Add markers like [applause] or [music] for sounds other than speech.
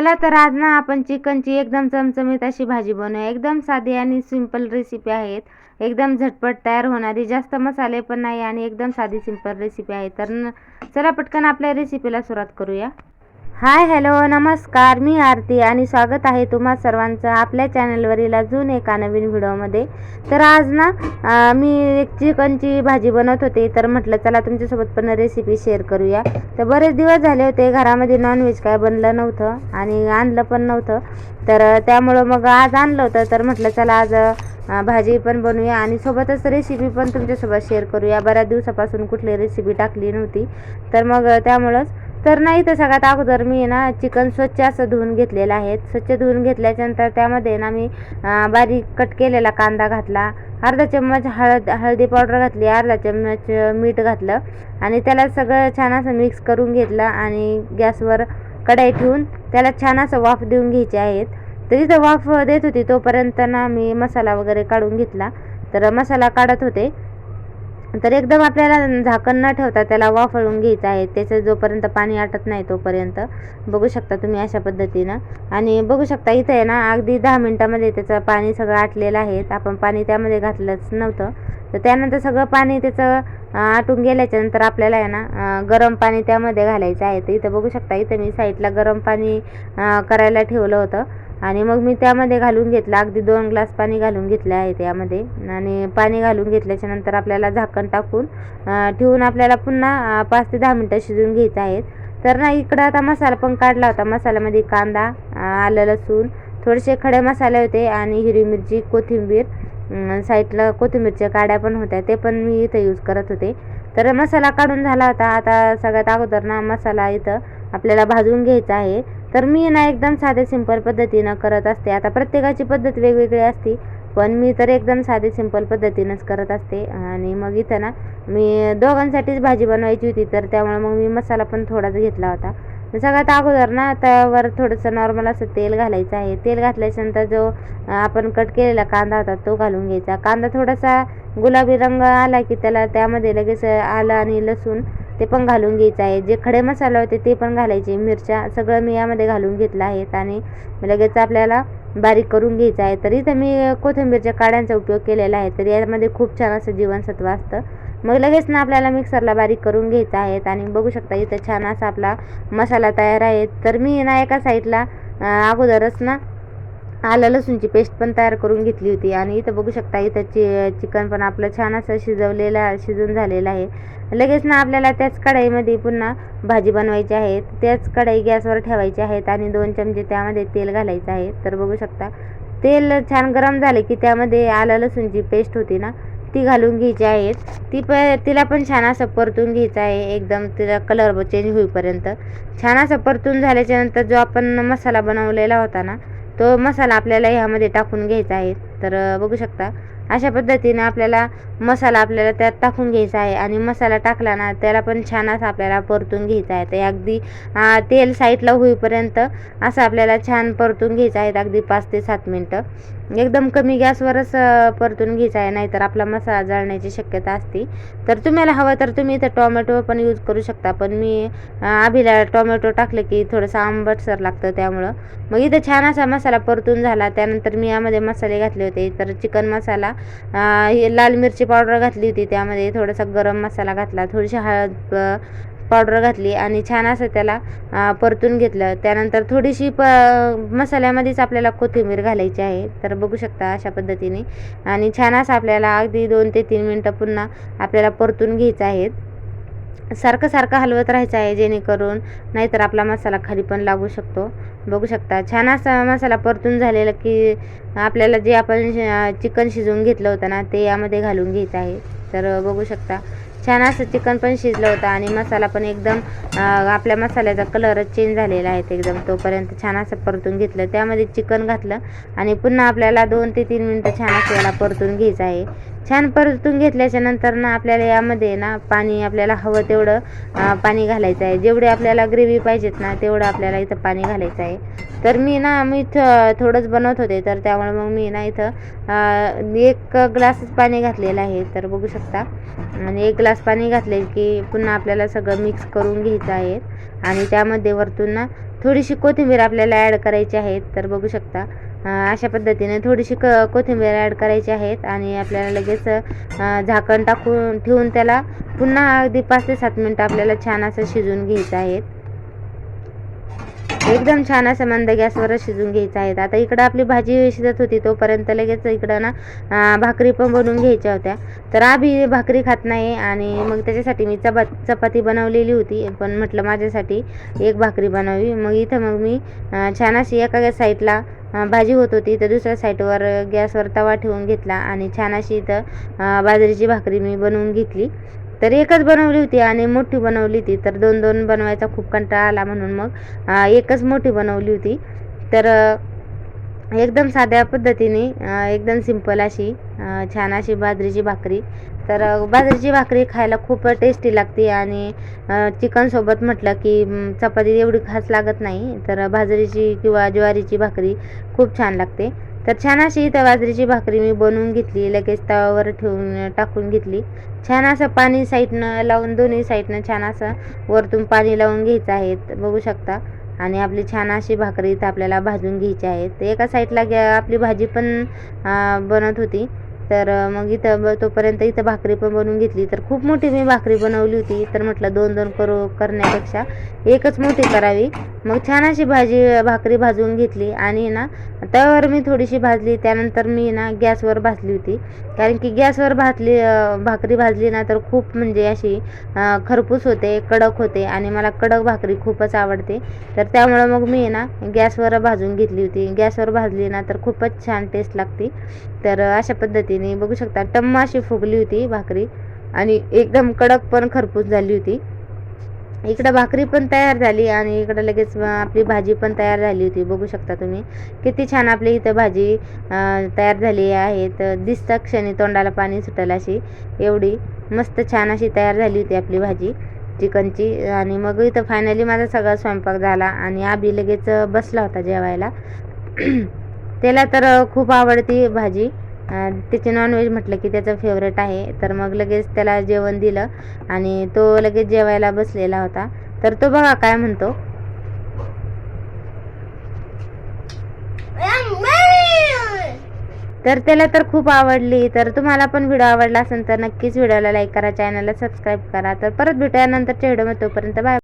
चला तर आज ना आपण चिकनची एकदम चमचमीत अशी भाजी बनवूया. एकदम साधी आणि सिंपल रेसिपी आहेत. एकदम झटपट तयार होणारी. जास्त मसाले पण नाही आणि एकदम साधी सिंपल रेसिपी आहे. तर चला पटकन आपल्या रेसिपीला सुरुवात करूया. हाय हॅलो नमस्कार. मी आरती आणि स्वागत आहे तुम्हा सर्वांचं आपल्या चॅनलवरील अजून एका नवीन व्हिडिओमध्ये. तर आज ना मी एक चिकनची भाजी बनवत होते. तर म्हटलं चला तुमच्यासोबत पण रेसिपी शेअर करूया. तर बरेच दिवस झाले होते घरामध्ये नॉनव्हेज काय बनलं नव्हतं आणि आणलं पण नव्हतं. तर त्यामुळं मग आज आणलं होतं. तर म्हटलं चला आज भाजी पण बनवूया आणि सोबतच रेसिपी पण तुमच्यासोबत शेअर करूया. बऱ्याच दिवसापासून कुठली रेसिपी टाकली नव्हती. तर मग त्यामुळंच तर नाही तर सगळ्यात अगोदर मी ना चिकन स्वच्छ असं धुवून घेतलेलं आहे. स्वच्छ धुवून घेतल्याच्यानंतर त्यामध्ये ना मी बारीक कट केलेला कांदा घातला. अर्धा चम्मच हळद हळदी पावडर घातली अर्धा चम्मच मीठ घातलं आणि त्याला सगळं छान असं मिक्स करून घेतलं आणि गॅसवर कढाई ठेवून त्याला छान असं वाफ देऊन घ्यायचे आहेत तरी तर वाफ देत होती तोपर्यंत ना मी मसाला वगैरे काढून घेतला. तर मसाला काढत होते. तर एकदम आपल्याला झाकण न ठेवता त्याला वाफळून घ्यायचं आहे. त्याचं जोपर्यंत पाणी आटत नाही तोपर्यंत. बघू शकता तुम्ही अशा पद्धतीनं. आणि बघू शकता इथं आहे ना अगदी दहा मिनटामध्ये त्याचं पाणी सगळं आटलेलं आहे. आपण पाणी त्यामध्ये घातलंच नव्हतं. तर त्यानंतर सगळं पाणी त्याचं आटून गेल्याच्यानंतर आपल्याला आहे ना गरम पाणी त्यामध्ये घालायचं आहे. तर इथं बघू शकता इथं मी साईडला गरम पाणी करायला ठेवलं होतं. आणि मग मी त्यामध्ये घालून घेतलं. अगदी दोन ग्लास पाणी घालून घेतले आहे त्यामध्ये. आणि पाणी घालून घेतल्याच्या नंतर आपल्याला झाकण टाकून ठेवून आपल्याला पुन्हा पाच ते दहा मिनटं शिजवून घ्यायचं आहेत. तर ना इकडं आता मसाला पण काढला होता. मसाल्यामध्ये कांदा आलं लसूण थोडेसे खडे मसाले होते आणि हिरवी मिरची कोथिंबीर साईडला कोथिंबीरच्या काड्या पण होत्या. ते पण मी इथं यूज करत होते. तर मसाला काढून झाला होता. आता सगळ्यात अगोदर ना मसाला इथं आपल्याला भाजून घ्यायचा आहे. तर मी ना एकदम साधे सिंपल पद्धतीनं करत असते. आता प्रत्येकाची पद्धत वेगवेगळी असते पण मी तर एकदम साधे सिंपल पद्धतीनंच करत असते. आणि मग इथं ना मी दोघांसाठीच भाजी बनवायची होती तर त्यामुळे मग मी मसाला पण थोडाच घेतला होता. सगळ्यात अगोदर ना त्यावर थोडंसं नॉर्मल असं तेल घालायचं आहे. तेल घातल्याच्यानंतर जो आपण कट केलेला कांदा होता तो घालून घ्यायचा. कांदा थोडासा गुलाबी रंग आला की त्याला त्यामध्ये लगेच आलं आणि लसूण ते पण घालून घ्यायचं आहे. जे खडे मसाले होते ते पण घालायचे. मिरच्या सगळं मी यामध्ये घालून घेतलं आहेत आणि लगेच आपल्याला बारीक करून घ्यायचं आहे. तर इथं मी कोथिंबीरच्या काड्यांचा उपयोग केलेला आहे. तर यामध्ये खूप छान असं जीवनसत्व असतं. मग लगेच ना आपल्याला मिक्सरला बारीक करून घ्यायचं आहे आणि बघू शकता इथं छान असा आपला मसाला तयार आहे. तर मी ना एका साईडला अगोदरच ना आलं लसूणची पेस्ट पण तयार करून घेतली होती. आणि इथं बघू शकता इथं चि चिकन पण आपलं छान असं शिजवलेलं शिजून झालेलं आहे. लगेच ना आपल्याला त्याच कढईमध्ये पुन्हा भाजी बनवायची आहे. त्याच कढई गॅसवर ठेवायची आहेत आणि दोन चमचे त्यामध्ये तेल घालायचं आहे. तर बघू शकता तेल छान गरम झाले की त्यामध्ये आलं लसूणची पेस्ट होती ना ती घालून घ्यायची आहेत ती प तिला पण छान असं परतून घ्यायचं आहे. एकदम तिला कलर चेंज होईपर्यंत. छान असं परतून झाल्याच्यानंतर जो आपण मसाला बनवलेला होता ना तो मसाला आपल्याला ह्यामध्ये टाकून घ्यायचा आहे. तर बघू शकता. अशा पद्धतीने आपल्याला मसाला आपल्याला त्यात टाकून घ्यायचा आहे आणि मसाला टाकला ना त्याला पण छान असं आपल्याला परतून घ्यायचा आहे. ते अगदी तेल साईडला होईपर्यंत असं आपल्याला छान परतून घ्यायचं आहे. अगदी पाच ते सात मिनटं. एकदम कमी गॅसवरच परतून घ्यायचा आहे नाहीतर आपला मसाला जळण्याची शक्यता असते. तर तुम्हाला हवं तर तुम्ही इथं टोमॅटो पण यूज करू शकता पण मी आभीला टोमॅटो टाकलं की थोडंसं आंबटसर लागतं त्यामुळं. मग इथं छान असा मसाला परतून झाला त्यानंतर मी यामध्ये मसाले घातले होते. तर चिकन मसाला हे लाल मिरची पावडर घातली होती त्यामध्ये थोडासा गरम मसाला घातला थोडीशी हळद पावडर घातली आणि छान असं त्याला परतून घेतलं. त्यानंतर थोडीशी प मसाल्यामध्येच आपल्याला कोथिंबीर घालायची आहे. तर बघू शकता अशा पद्धतीने. आणि छान असं आपल्याला अगदी दोन ते तीन मिनटं पुन्हा आपल्याला परतून घ्यायचं आहे. सारखं सारखं हलवत राहायचं आहे जेणेकरून नाहीतर आपला मसाला खाली पण लागू शकतो. बघू शकता. छान असा मसाला परतून झालेला की आपल्याला जे आपण चिकन शिजवून घेतलं होतं ना ते यामध्ये घालून घ्यायचं आहे. तर बघू शकता. छान असं चिकन पण शिजलं होतं आणि मसाला पण एकदम आपल्या मसाल्याचा कलरच चेंज झालेला आहे एकदम तोपर्यंत छान असं परतून घेतलं. त्यामध्ये चिकन घातलं आणि पुन्हा आपल्याला दोन ते तीन मिनटं छान असं याला परतून घ्यायचं आहे. छान परतून घेतल्याच्या नंतर ना आपल्याला यामध्ये ना पाणी आपल्याला हवं तेवढं पाणी घालायचं आहे. जेवढे आपल्याला ग्रेव्ही पाहिजेत ना तेवढं आपल्याला इथं पाणी घालायचं आहे. तर मी ना मी थ- थोडंच बनवत होते तर त्यामुळे मग मी ना इथं एक ग्लासच पाणी घातलेलं आहे. तर बघू शकता. आणि एक ग्लास पाणी घातले की पुन्हा आपल्याला सगळं मिक्स करून घ्यायचं आहे. आणि त्यामध्ये वरतून ना थोडीशी कोथिंबीर आपल्याला ॲड करायची आहे. तर बघू शकता. अशा पद्धतीने थोडीशी क कोथिंबीर ॲड करायची आहेत आणि आपल्याला लगेच झाकण टाकून ठेवून त्याला पुन्हा अगदी पाच ते सात मिनटं आपल्याला छान असं शिजवून घ्यायचं आहे. एकदम छान असं मंद गॅसवर शिजून घ्यायचं आहे. आता इकडं आपली भाजी शिजत होती तोपर्यंत लगेच इकडं ना भाकरी पण बनवून घ्यायच्या होत्या. तर आभी भाकरी खात नाही आणि मग त्याच्यासाठी मी चपा चपाती बनवलेली होती. पण म्हटलं माझ्यासाठी एक भाकरी बनवावी. मग इथं मग मी छान अशी एका साईडला भाजी होत होती. तर दुसऱ्या साईडवर गॅसवर तवा ठेवून घेतला आणि छान अशी इथं बाजरीची भाकरी मी बनवून घेतली. तर एकच बनवली होती आणि मोठी बनवली होती. तर दोन दोन बनवायचा खूप कंटाळा आला म्हणून मग एकच मोठी बनवली होती. तर एकदम साध्या पद्धतीने एकदम सिंपल अशी छान अशी बाजरीची भाकरी. तर बाजरीची भाकरी खायला खूप टेस्टी लागते आणि चिकनसोबत म्हटलं की चपाती एवढी खास लागत नाही. तर बाजरीची किंवा ज्वारीची भाकरी खूप छान लागते. तर छान अशी इथं बाजरीची भाकरी मी बनवून घेतली लगेच तवावर ठेवून टाकून घेतली. छान असं पाणी साईडनं लावून दोन्ही साईडनं छान असं वरतून पाणी लावून घ्यायचं आहे बघू शकता. आणि आपली छान अशी भाकरी इथं आपल्याला भाजून घ्यायची आहे. तर एका साईडला गॅ आपली भाजी पण बनत होती. तर मग इथं ब- तोपर्यंत इथं भाकरी पण बनवून घेतली. तर खूप मोठी मी भाकरी बनवली होती. तर म्हटलं दोन दोन करू करण्यापेक्षा एकच मोठी करावी. मग छान अशी भाजी भाकरी भाजून घेतली. आणि ना तव्यावर मी थोडीशी भाजली. त्यानंतर मी ना गॅसवर भाजली होती. कारण की गॅसवर भाजली भाकरी भाजली ना तर खूप म्हणजे अशी खरपूस होते कडक होते. आणि मला कडक भाकरी खूपच आवडते. तर त्यामुळं मग मी ना गॅसवर भाजून घेतली होती. गॅसवर भाजली ना तर खूपच छान टेस्ट लागते. तर अशा पद्धतीने बघू शकता. टम्म अशी फुगली होती भाकरी आणि एकदम कडक पण खरपूस झाली होती. इकडं भाकरी पण तयार झाली आणि इकडं लगेच आपली भाजी पण तयार झाली होती. बघू शकता तुम्ही. किती छान आपली इथं भाजी तयार झाली आहे. तर दिसता क्षणी तोंडाला पाणी सुटेल अशी. एवढी मस्त छान अशी तयार झाली होती आपली भाजी चिकनची. आणि मग इथं फायनली माझा सगळा स्वयंपाक झाला आणि आबी लगेच बसला होता जेवायला. [clears throat] त्याला तर खूप आवडती भाजी. त्याचे नॉनव्हेज म्हटलं की त्याचं फेवरेट आहे. तर मग लगेच त्याला जेवण दिलं आणि तो लगेच जेवायला बसलेला होता. तर तो बघा काय म्हणतो. तर त्याला तर खूप आवडली. तर तुम्हाला पण व्हिडिओ आवडला असेल तर नक्कीच व्हिडिओला लाईक करा चॅनलला सबस्क्राईब करा. तर परत भेटूया नंतरच्या व्हिडिओमध्ये तोपर्यंत बाय